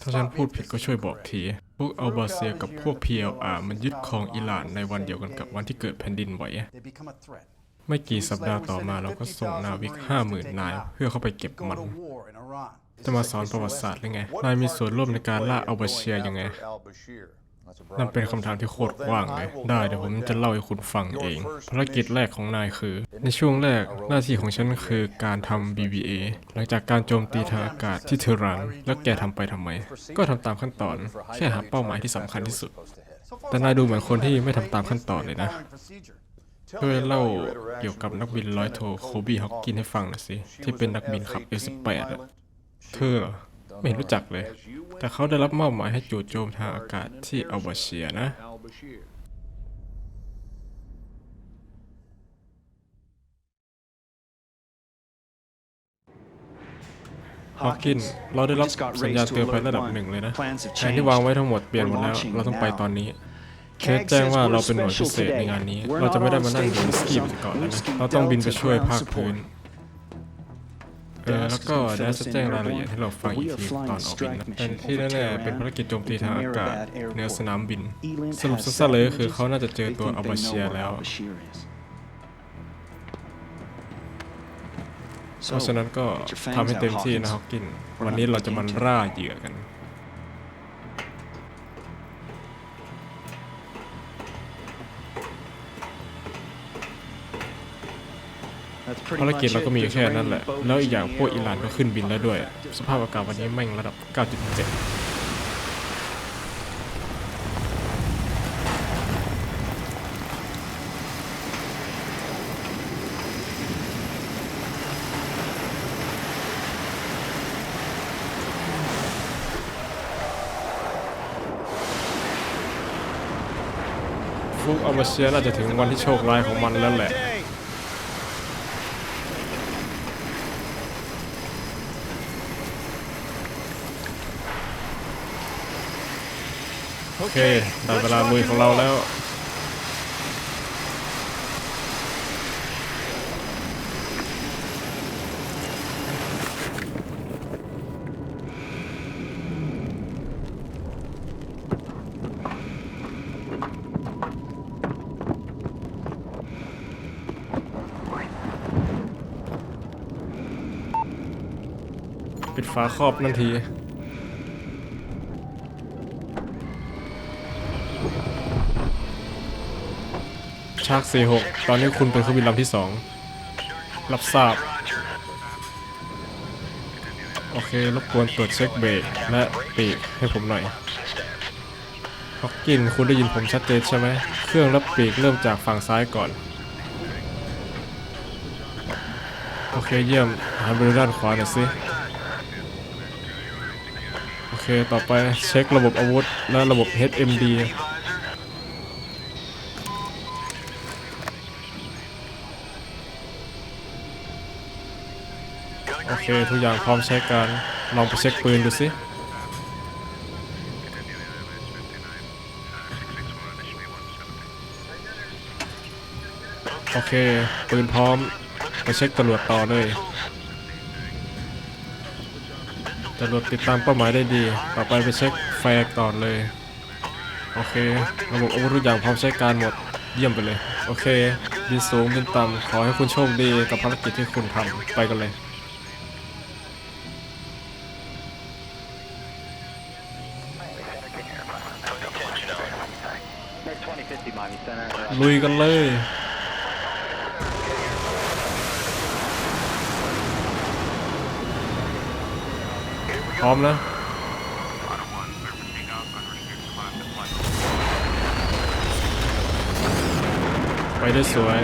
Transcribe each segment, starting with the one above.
ถ้าฉันพูดผิดก็ช่วยบอกที พวกอัลบาเซียกับพวก PLR มันยึดครองอิหร่านในวันเดียวกันกับวันที่เกิดแผ่นดินไหวไม่กี่สัปดาห์ต่อมาเราก็ส่งนาวิกห้าหมื่นนายเพื่อเข้าไปเก็บมัน จะมาสอนประวัติศาสตร์หรือไง นายมีส่วนร่วมในการล่าอัลบาเชียยังไง นั่นเป็นคำถามที่โคตรกว้างเลย ได้เดี๋ยวผมจะเล่าให้คุณฟังเอง ภารกิจแรกของนายคือ ในช่วงแรกหน้าที่ของฉันคือการทำ BBA หลังจากการโจมตีทางอากาศที่เทหรานแล้วแกทำไปทำไม ก็ทำตามขั้นตอน แค่หาเป้าหมายที่สำคัญที่สุด แต่นายดูเหมือนคนที่ไม่ทำตามขั้นตอนเลยนะช่วยเล่าเกี่ยวกับนักบินร้อยโทโคบีฮอกกินให้ฟังหน่อยสิ ที่เป็นนักบินขับ F18 เธอเหรอ ไม่รู้จักเลย แต่เขาได้รับมอบหมายให้จู่โจมทางอากาศที่อัลบาเชียนะ ฮอ w กิน เราได้รับสัญญาณเตือนภัยระดับหนึ่งเลยนะแผนที่วางไว้ทั้งหมดเปลี่ยนหมดแล้ว เราต้องไปตอนนี้เคสแจ้งว่าเราเป็นหน่วยพิเศษในงานนี้ เราจะไม่ได้มานั่งดูสกีไปก่อนแล้วนะ เราต้องบินไปช่วยภาคพื้น เออแล้วก็เดี๋ยวจะแจ้งรายละเอียดให้เราฟังอีกทีตอนออกบินนะแต่ที่แน่ๆเป็นภารกิจโจมตีทางอากาศเหนือสนามบิน สรุปสั้นๆเลยก็คือเขาน่าจะเจอตัวอัลบาเชียแล้วเพราะฉะนั้นก็ทำให้เต็มที่นะฮอกกิน วันนี้เราจะมันล่าเหยื่อกัน ภารกิจเราก็มีแค่นั้นแหละ แล้วอีกอย่างพวกอิหร่านก็ขึ้นบินแล้วด้วย สภาพอากาศวันนี้แม่งระดับ 9.7ฟุกอัลบาเชียน่าจะถึงวันที่โชคร้ายของมันแล้วแหละ โอเคได้เวลาลุยของเราแล้ว ปิดฝาครอบนั่นที ชาร์ก46 ตอนนี้คุณเป็นเครื่องบินลำที่สองรับทราบ โอเค รบกวนตรวจเช็คเบรกและปีกให้ผมหน่อยฮอกกิน คุณได้ยินผมชัดเจนใช่ไหม เครื่องและปีกเริ่มจากฝั่งซ้ายก่อน โอเค เยี่ยมหันไปด้านขวาหน่อยสิโอเค ต่อไปเช็คระบบอาวุธและระบบ HMD โอเค ทุกอย่างพร้อมใช้การลองไปเช็คปืนดูสิโอเค ปืนพร้อมไปเช็คตำรวจต่อเลยตำรวจติดตามเป้าหมายได้ดี ต่อไปไปเช็คแฟร์ก่อเลย โอเค ระบบอาวุธทุกอย่างพร้อมใช้การหมด เยี่ยมไปเลย โอเค บินสูงบินต่ำ ขอให้คุณโชคดีกับภารกิจที่คุณทำ ไปกันเลย ลุยกันเลยพร้อมนะไปได้สวย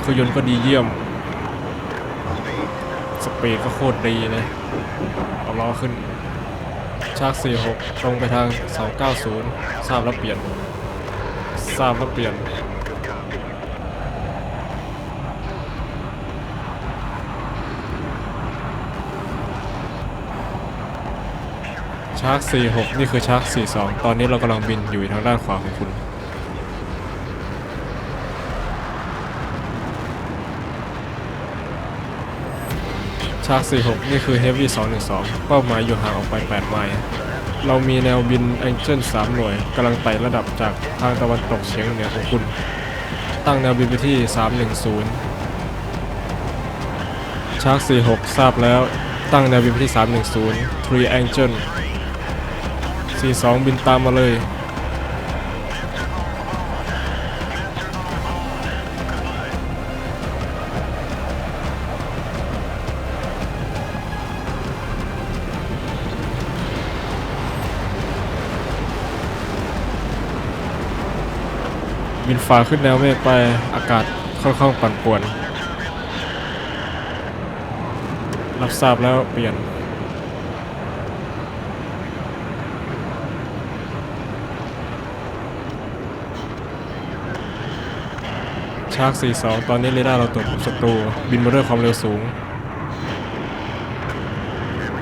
เครื่องยนต์ก็ดีเยี่ยม สปีดก็โคตรดีเลยเอาล้อขึ้น ชาร์ก46 ตรงไปทาง 290 ทราบแล้วเปลี่ยน ทราบแล้วเปลี่ยนชาร์ก46 นี่คือชาร์ก42 ตอนนี้เรากำลังบินอยู่ทางด้านขวาของคุณ ชาร์ก46 นี่คือ Heavy 212 เป้าหมายอยู่ห่างออกไป 8 ไมล์ เรามีแนวบินแองเจิล3หน่วยกำลังไต่ระดับจากทางตะวันตกเฉียงเหนือของคุณ ตั้งแนวบินไปที่ 310ชาร์ก46 ทราบแล้ว ตั้งแนวบินไปที่ 310 Tree Angel 42 บินตามมาเลย บินฟ้าขึ้นแนวเมฆไปอากาศค่อนข้างปั่นป่วน รับทราบแล้วเปลี่ยนชาร์ก42 ตอนนี้เรดาร์เราตรวจพบศัตรู บินมาด้วยความเร็วสูง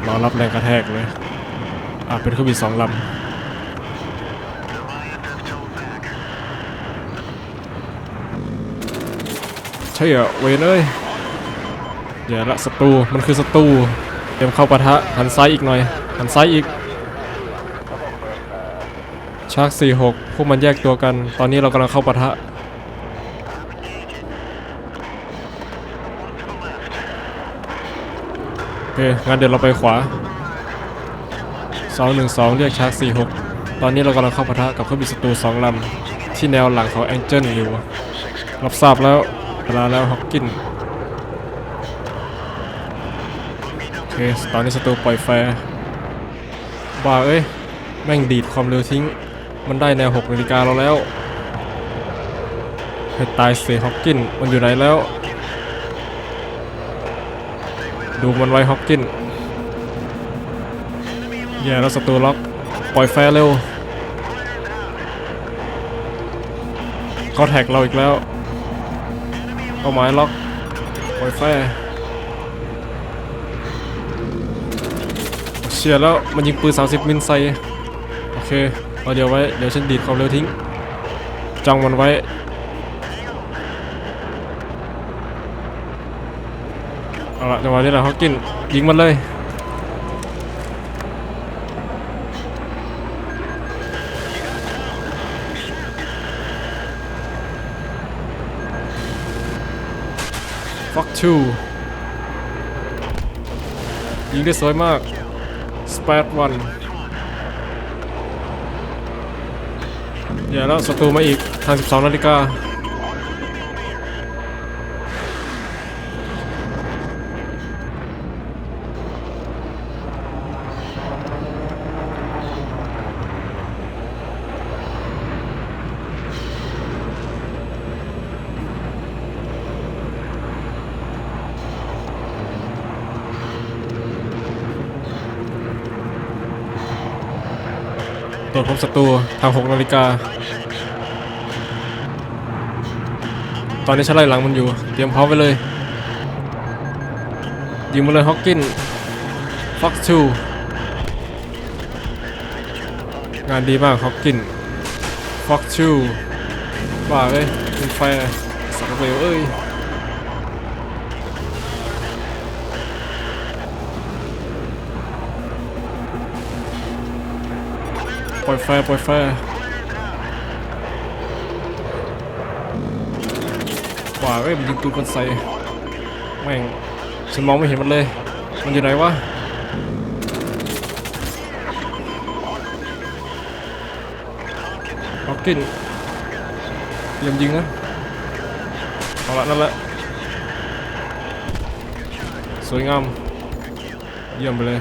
รอรับแรงกระแทกเลยอาจเป็นเครื่องบินสองลำ ช่เหรอเวนเอ้ยอย่าละศัตรูมันคือศัตรูเตรียมเข้าปะทะหันซ้ายอีกหน่อยหันซ้ายอีกชาร์ก46 พวกมันแยกตัวกัน ตอนนี้เรากำลังเข้าปะทะ โอเค งั้นเดี๋ยวเราไปขวา 212 เรียกชาร์ก46 ตอนนี้เรากำลังเข้าปะทะกับเครื่องบินศัตรูสองลำที่แนวหลังของแองเจิลอยู่ รับทราบแล้ว ลาแล้วฮอกกินโอเคตอนนี้ศัตรูปล่อยแฟร์บ้าเอ้ย แม่งดีดความเร็วทิ้ง มันได้แนว6นาฬิกาเราแล้วให้ตายเสียฮอกกินมันอยู่ไหนแล้ว ดูมันไว้ฮอกกินแย่แล้วศัตรูล็อกปล่อยแฟร์เร็วเขาแท็กเราอีกแล้ว เป้าหมายล็อกปล่อยแฟร์เชียแล้วมันยิงปืน 30 มิลใส่โอเคเอาเดี๋ยวไว้ เดี๋ยวฉันดีดความเร็วทิ้งจ้องมันไว้เอาละจังหวะนี้แหละฮอกกินยิงมันเลย ฟักชูยิงได้สวยมากสเปดวันอย่าแล้วศัตรูมาอีกทาง 12 นาฬิกา วจพบศัตรูทาง6นาฬิกา ตอนนี้ฉันไล่หลังมันอยู่ เตรียมพร้อมไว้เลย ยิงมาเลยฮอกกินฟ็อกชูงานดีมากฮอกกินฟ็อกชูว่าเอ้ยเป็นไฟสักเร็วเอ้ย ล่อยไฟปล่อยไฟว่าเอ้ยมันยิงปืนคนใส่แม่งฉันมองไม่เห็นมันเลย มันอยู่ไหนวะฮอกกินเตรียมยิงนะเอาละนั่นแหละสวยงามเยี่ยมไปเลย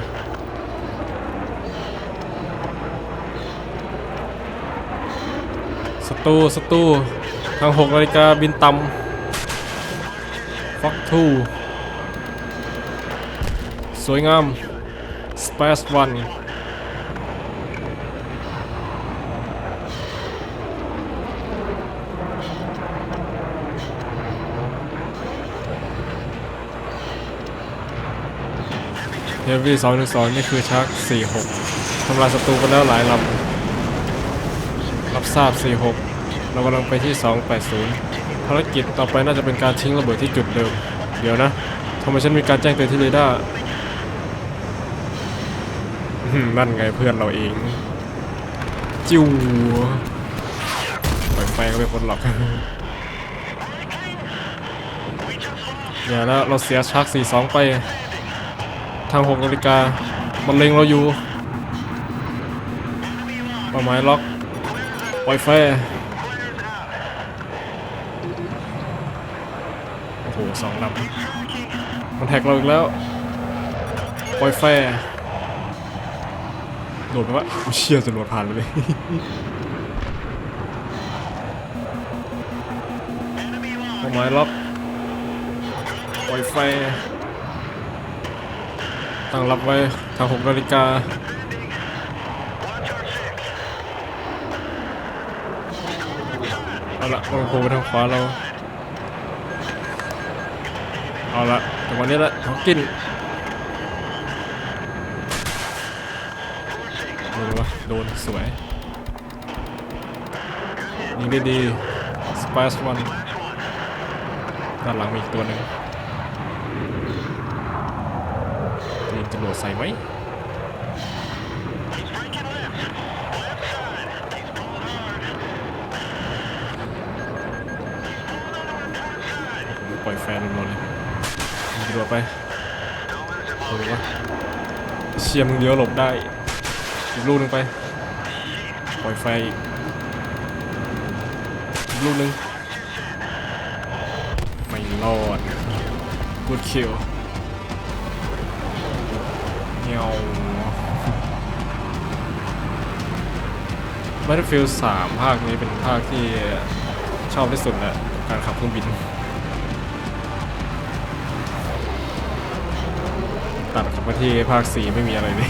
ตรูศัตรูทาง6นาฬิกาบินต่ำฟ็อกทูสวยงาม Space One เฮฟวี่2 1 2นี่คือชัก46ทำลายศัตรูไปแล้วหลายลำรับทราบ46 เรากำลังไปที่ 280 ภารกิจต่อไปน่าจะเป็นการทิ้งระเบิดที่จุดเดิม เดี๋ยวนะทำไมฉันมีการแจ้งเตือนที่เรดาร์นั่นไงเพื่อนเราเอง จิ้วปล่อยไฟก็เป็นคนหลอกอย่าแล้วเราเสียชักสี่สองไป ทางหกนาฬิกามันเล็งเราอยู่เป้าหมายล็อกปล่อยไฟโอ้โห สองลำมันแท็กเราอีกแล้วปล่อยไฟโดดไปวะเชี่ยจรวดผ่านเลยเป้าหมยล็อกปล่อยไฟตั้งรับไว้ทางหกนาฬิกาเอาละมันโผล่ไปทางขวาเรา เอาละแต่วันนี้ละฮอกกินโดนวะโดนสวยยิงได้ดีสปายส์วันด้านหลังมีอีกตัวหนึ่งยิงจรวดใส่ไหมปล่อยแฟนรัวๆเลง จรวดไปดูวะเชียมึงเลี้ยวหลบได้อีกลูกนึงไปปล่อยไฟอีกลูกนึงไม่รอด good kill เงี้ยว Battlefield 3 ภาคนี้เป็นภาคที่ชอบที่สุดแหละการขับเครื่องบิน ตัดกับมาที่ภาค 4 ไม่มีอะไรเลย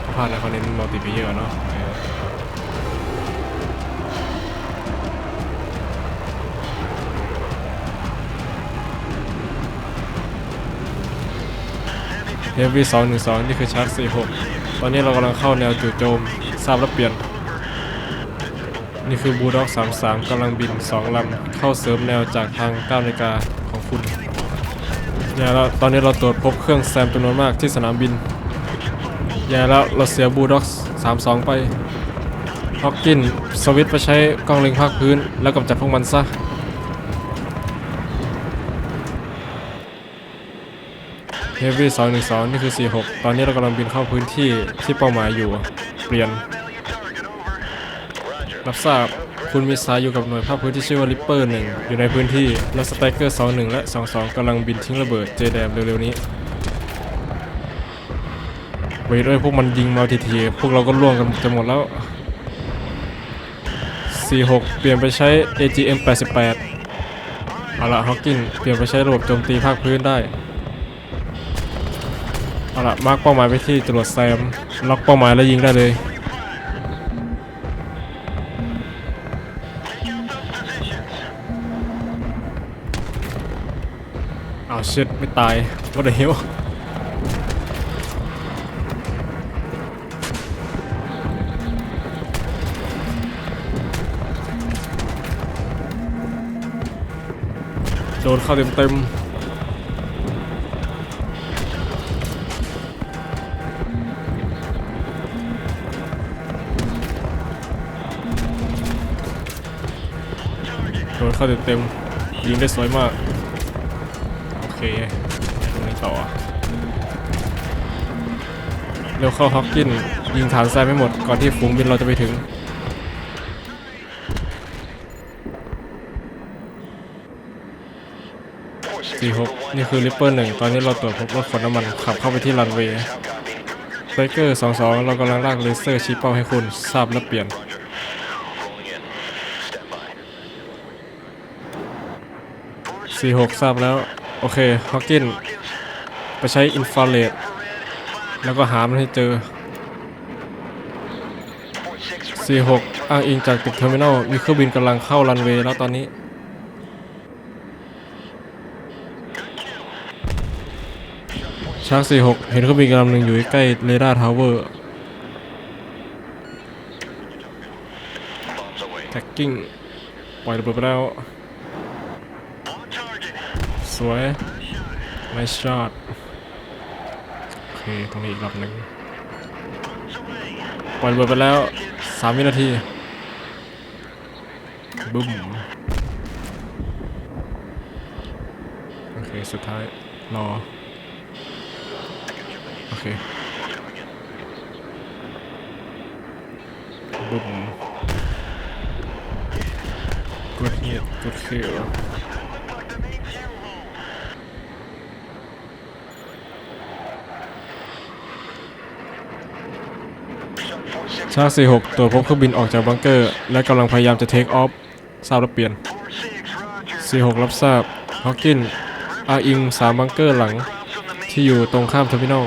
เพราะภาคนั้นเขาเน้นมัลติเพเยอร์เนาะเออเฮฟวี่212นี่คือชาร์จ46ตอนนี้เรากำลังเข้าแนวจู่โจมทราบแล้วเปลี่ยน นี่คือบูด็อก33กำลังบิน2ลำเข้าเสริมแนวจากทาง9นาฬิกา อย่าแล้วตอนนี้เราตรวจพบเครื่องแซมจำนวนมากที่สนามบิน อย่าแล้วเราเสียบูด็อก32ไปฮอกกินสวิตไปใช้กล้องเล็งภาคพื้น แล้วกำจัดพวกมันซะเฮฟวี่212นี่คือ46ตอนนี้เรากำลังบินเข้าพื้นที่ที่เป้าหมายอยู่ เปลี่ยน รับทราบ คุณมีสายอยู่กับหน่วยภาคพื้นที่ชื่อว่าริปเปอร์หนึ่งอยู่ในพื้นที่ และสไตรเกอร์21และ22กำลังบินทิ้งระเบิดเจแดมเร็วๆนี้เว้ยเลยพวกมันยิงมาทีทีๆพวกเราก็ล่วงกันจะหมดแล้ว 46 เปลี่ยนไปใช้ AGM 88เอาละฮอกกินเปลี่ยนไปใช้ระบบโจมตีภาคพื้นได้เอาละมาร์กเป้าหมายไปที่จรวดแซม ล็อกเป้าหมายแล้วยิงได้เลย เชิดไม่ตาย what the hell โดนเข้าเต็มเต็มโดนเข้าเต็มๆยิงได้สวยมาก เคตรงนี้ต่อ เร็วเข้าฮอกกิน ยิงฐานแซมไม่หมด ก่อนที่ฝูงบินเราจะไปถึง46นี่คือริปเปอร์หนึ่งตอนนี้เราตรวจพบรถขนน้ำมันขับเข้าไปที่รันเวย์ไบเกอร์22เรากำลังลากเลเซอร์ชี้เป้าให้คุณทราบและเปลี่ยน46ทราบแล้ว โอเคฮอกกินไปใช้อินฟราเรดแล้วก็หามันให้เจอ46อ้างอิงจากตึกเทอร์มินอล มีเครื่องบินกำลังเข้ารันเวย์แล้วตอนนี้ ชาร์ก46 เห็นเครื่องบินกำลังหนึ่งอยู่ใกล้เรดาร์ทาวเวอร์ แท็กกิ้ง ปล่อยระเบิดไปแล้ว สวย nice shot โอเค ตรงนี้อีกรอบหนึ่งปล่อยเบิดไปแล้วสามวินาทีบึ้ม โอเค สุดท้าย รอ โอเคบึ้ม good hit good kill ชาร์สี่หกตัวพบเครื่องบินออกจากบังเกอร์ และกำลังพยายามจะเทคออฟทราบแล้วเปลี่ยน 46 รับทราบฮอกกินอาอิงสามบังเกอร์หลัง ที่อยู่ตรงข้ามเทอร์มินอล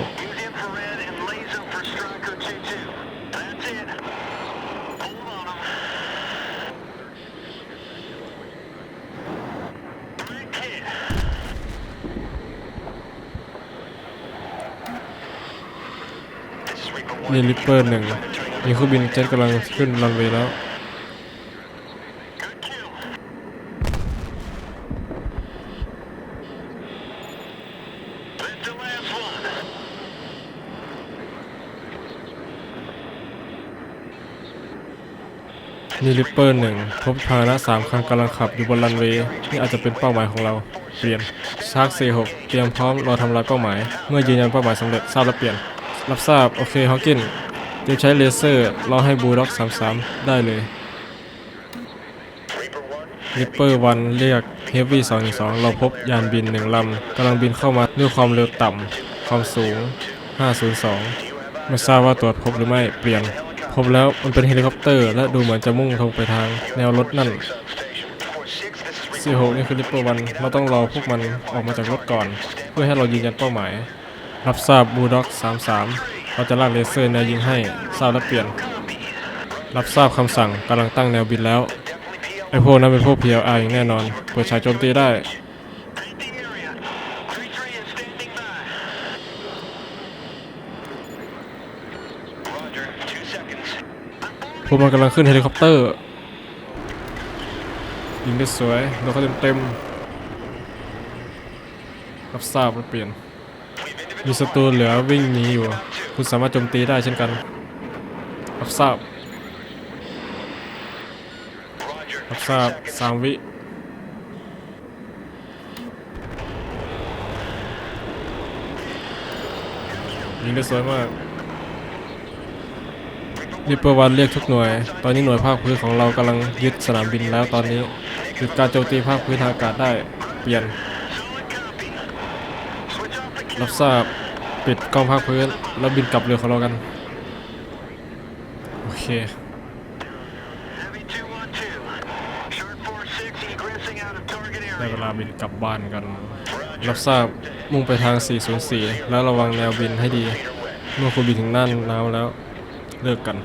นี่ลิปเปอร์หนึ่ง มีเครื่องบินเจ็ตกำลังขึ้นรันเวย์แล้วนี่ลิปเปอร์หนึ่งพบพาหนะสามคันกำลังขับอยู่บนรันเวย์นี่อาจจะเป็นเป้าหมายของเรา เปลี่ยนชาร์ก46เตรียมพร้อมรอทำลายเป้าหมาย เมื่อยืนยันเป้าหมายสำเร็จทราบแล้วเปลี่ยน รับทราบ โอเคฮอ w กิน เตรียมใช้เลเซอร์รอให้บูด็อก33 ได้เลยลิปเปอร์วันเรียกเฮฟวี่212 เราพบยานบินหนึ่งลำกำลังบินเข้ามาด้วยความเร็วต่ำ ความสูง 502 ไม่ทราบว่าตรวจพบหรือไม่เปลี่ยน พบแล้วมันเป็นเฮลิคอปเตอร์ และดูเหมือนจะมุ่งตรงไปทางแนวรถนั่น46นี่คือลิปเปอร์วันเราต้องรอพวกมันออกมาจากรถก่อน เพื่อให้เรายืนยันเป้าหมาย รับทราบบูด็อก33 เราจะลากเลเซอร์แนวยิงให้ทราบและเปลี่ยน รับทราบคำสั่งกำลังตั้งแนวบินแล้วไอพวกนั้นเป็นพวก PLR อย่างแน่นอน เปิดฉากโจมตีได้ พวกมันกำลังขึ้นเฮลิคอปเตอร์ ยิงได้สวยโดนเขาเต็มเต็มๆรับทราบแล้วเปลี่ยนมีศัตรูเหลือวิ่งหนีอยู่ คุณสามารถโจมตีได้เช่นกันรับทราบรับทราบสามวิยิงได้สวยมากริปเปอร์วันเรียกทุกหน่วย ตอนนี้หน่วยภาคพื้นของเรากำลังยึดสนามบินแล้วตอนนี้หยุดการโจมตีภาคพื้นทางอากาศได้ เปลี่ยน รับทราบ ปิดกล้องภาคพื้น แล้วบินกลับเรือของเรากัน โอเคได้เวลาบินกลับบ้านกัน รับทราบมุ่งไปทาง 404 แล้วระวังแนวบินให้ดี เมื่อคุณบินถึงน่านน้ำแล้วเลิกกัน